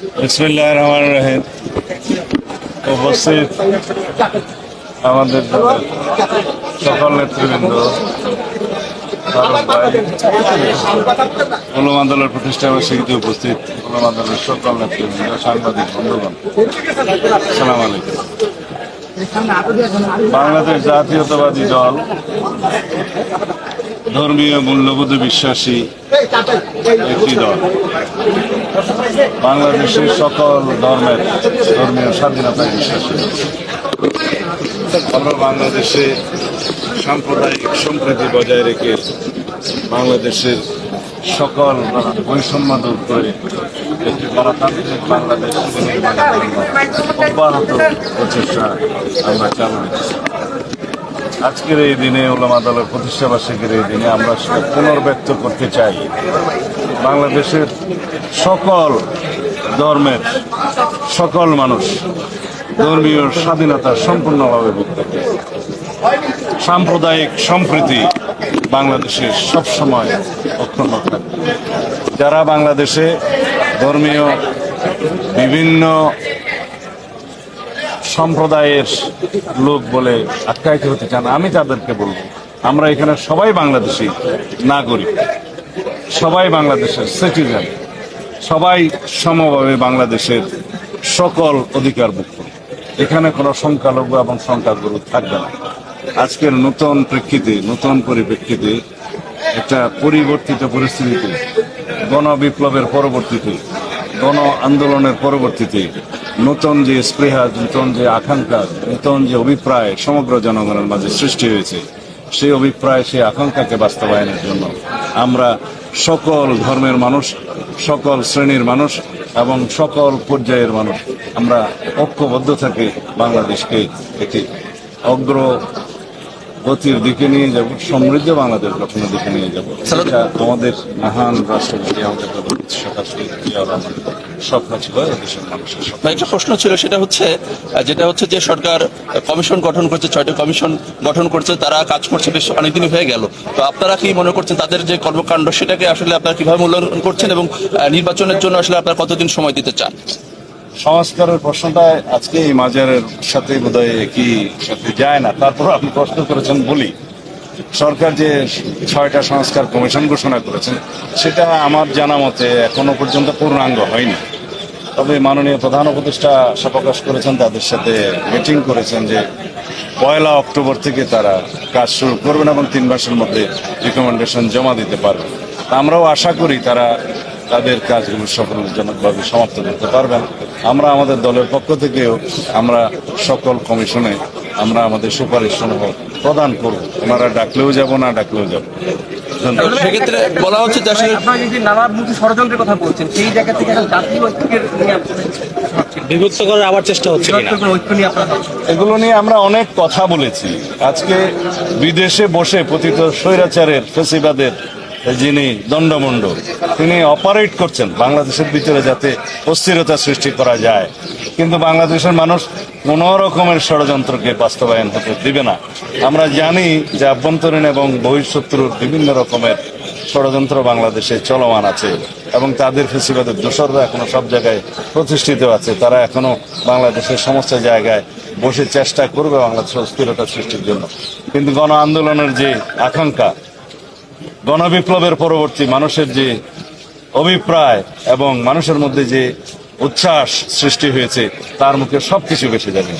বিসমিল্লাহ রহমান রহিম। উপস্থিত আমাদের সকল নেতৃবৃন্দ উলমা প্রতিষ্ঠা বার্ষিকীতে উপস্থিত উলমা সকল নেতৃবৃন্দ, সাংবাদিক, বন্ধুগণ সালাম আলাইকুম। বাংলাদেশ জাতীয়তাবাদী দল, ধর্মীয় মূল্যবোধে বিশ্বাসী একটি দল। বাংলাদেশের সকল ধর্মের ধর্মীয় স্বাধীনতায় বিশ্বাসী আমরা বাংলাদেশে সাম্প্রদায়িক সম্প্রীতি বজায় রেখে বাংলাদেশের সকল বৈষম্য দূর করে একটি গণতান্ত্রিক বাংলাদেশ অব্যাহত প্রচেষ্টা আমরা চালু রেখেছি। আজকের এই দিনে ওলামা দলের প্রতিষ্ঠা বার্ষিকীর এই দিনে আমরা সেটা পুনর্ব্যক্ত করতে চাই বাংলাদেশের সকল ধর্মের সকল মানুষ ধর্মীয় স্বাধীনতা সম্পূর্ণভাবে ভুক্ত। সাম্প্রদায়িক সম্প্রীতি বাংলাদেশে সবসময় অক্ষুণ্ণ থাকে যারা বাংলাদেশে ধর্মীয় বিভিন্ন সম্প্রদায়ের লোক বলে আখ্যায়িত হতে চান, আমি তাদেরকে বলব, আমরা এখানে সবাই বাংলাদেশি নাগরিক, সবাই বাংলাদেশের সিটিজেন সবাই সমভাবে বাংলাদেশের সকল অধিকার মুক্ত এখানে কোনো সংখ্যালঘু এবং সংখ্যাগুরু থাকবে না। আজকের নতুন প্রেক্ষিতে, নতুন পরিপ্রেক্ষিতে একটা পরিবর্তিত পরিস্থিতিতে, গণবিপ্লবের পরবর্তীতে, গণ আন্দোলনের পরবর্তীতে নতুন যে স্পৃহা, নতুন যে আকাঙ্ক্ষা, নতুন যে অভিপ্রায় সমগ্র জনগণের মাঝে সৃষ্টি হয়েছে, সেই অভিপ্রায়, সেই আকাঙ্ক্ষাকে বাস্তবায়নের জন্য আমরা সকল ধর্মের মানুষ, সকল শ্রেণির মানুষ এবং সকল পর্যায়ের মানুষ আমরা ঐক্যবদ্ধ থাকি বাংলাদেশকে একটি অগ্র গতির দিকে নিয়ে যাব সমৃদ্ধ বাংলাদেশ গঠনের দিকে নিয়ে যাব। আমাদের মহান রাষ্ট্রপতি আমাদের স্বপ্ন ছিল দেশের মানুষের একটা প্রশ্ন ছিল সেটা হচ্ছে যেটা হচ্ছে যে সরকার কমিশন গঠন করছে ছয়টা কমিশন গঠন করছে তারা কাজ করছে বেশ অনেকদিনই হয়ে গেল। তো আপনারা কি মনে করছেন তাদের যে কর্মকাণ্ড সেটাকে আসলে আপনারা কীভাবে মূল্যায়ন করছেন এবং নির্বাচনের জন্য আসলে আপনারা কতদিন সময় দিতে চান? সংস্কারের প্রশ্নটা আজকে এই মাজারের সাথে বোধহয় একই সাথে যায় না। তারপর আপনি প্রশ্ন করেছেন বলি। সরকার যে ছয়টা সংস্কার কমিশন ঘোষণা করেছেন সেটা আমার জানা মতে এখনও পর্যন্ত পূর্ণাঙ্গ হয়নি। তবে মাননীয় প্রধান উপদেষ্টা আশা প্রকাশ করেছেন, তাদের সাথে মিটিং করেছেন যে পয়লা অক্টোবর থেকে তারা কাজ শুরু করবেন এবং তিন মাসের মধ্যে রিকমেন্ডেশন জমা দিতে পারবেন। তা আমরাও আশা করি তারা তাদের কাজগুলো সফলজনকভাবে সমাপ্ত করতে পারবেন। আমরা আমাদের দলের পক্ষ থেকেও আমরা সকল কমিশনে আমরা আমাদের সুপারিশ সমূহ প্রদান করব। ওনারা ডাকলেও যাব না ডাকলেও যাব। সেক্ষেত্রে বলা হচ্ছে যে আসলে আপনারা যদি নানামুখী ষড়যন্ত্রের কথা বলছেন সেই জায়গা থেকে জাতীয় ঐক্যের নিয়ে আপনারা ভাবছেন। বিভক্ত করার আবার চেষ্টা হচ্ছে। এগুলো নিয়ে আমরা অনেক কথা বলেছি। আজকে বিদেশে বসে পতিত স্বৈরাচারের ফেসিবাদের যিনি দণ্ডমণ্ড তিনি অপারেট করছেন বাংলাদেশের ভিতরে যাতে অস্থিরতা সৃষ্টি করা যায়। কিন্তু বাংলাদেশের মানুষ কোন রকমের ষড়যন্ত্রকে বাস্তবায়ন হতে দিবে না। আমরা জানি যে আভ্যন্তরীণ এবং বহিঃশত্রুর বিভিন্ন রকমের ষড়যন্ত্র বাংলাদেশে চলমান আছে এবং তাদের ফেসিবাদের দোসররা এখনও সব জায়গায় প্রতিষ্ঠিত আছে। তারা এখনও বাংলাদেশের সমস্ত জায়গায় বসে চেষ্টা করবে বাংলাদেশের অস্থিরতা সৃষ্টির জন্য। কিন্তু গণ আন্দোলনের যে আকাঙ্ক্ষা গণবিপ্লবের পরবর্তী মানুষের যে অভিপ্রায় এবং মানুষের মধ্যে যে উচ্ছ্বাস সৃষ্টি হয়েছে, তার মুখে সবকিছু বেশি যাবে।